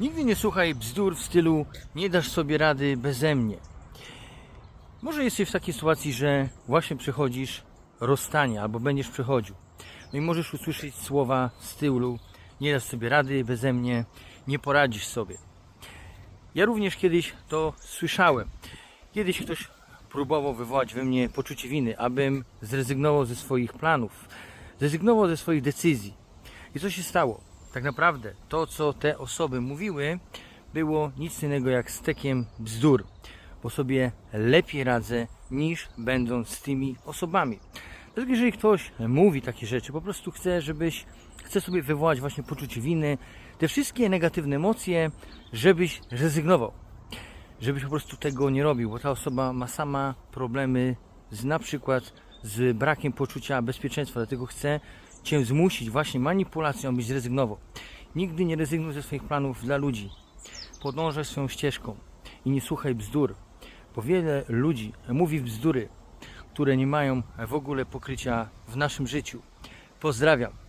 Nigdy nie słuchaj bzdur w stylu nie dasz sobie rady beze mnie. Może jesteś w takiej sytuacji, że właśnie przechodzisz rozstanie albo będziesz przechodził. No i możesz usłyszeć słowa w stylu nie dasz sobie rady beze mnie, nie poradzisz sobie. Ja również kiedyś to słyszałem. Kiedyś ktoś próbował wywołać we mnie poczucie winy, abym zrezygnował ze swoich planów, zrezygnował ze swoich decyzji. I co się stało? Tak naprawdę to, co te osoby mówiły, było nic innego jak stekiem bzdur, bo sobie lepiej radzę niż będąc z tymi osobami. Dlatego jeżeli ktoś mówi takie rzeczy, po prostu chce, żebyś, chce sobie wywołać właśnie poczucie winy, te wszystkie negatywne emocje, żebyś rezygnował żebyś po prostu tego nie robił, bo ta osoba ma sama problemy z na przykład z brakiem poczucia bezpieczeństwa, dlatego chce Cię zmusić właśnie manipulacją, byś zrezygnował. Nigdy nie rezygnuj ze swoich planów dla ludzi. Podążaj swoją ścieżką i nie słuchaj bzdur, bo wiele ludzi mówi bzdury, które nie mają w ogóle pokrycia w naszym życiu. Pozdrawiam.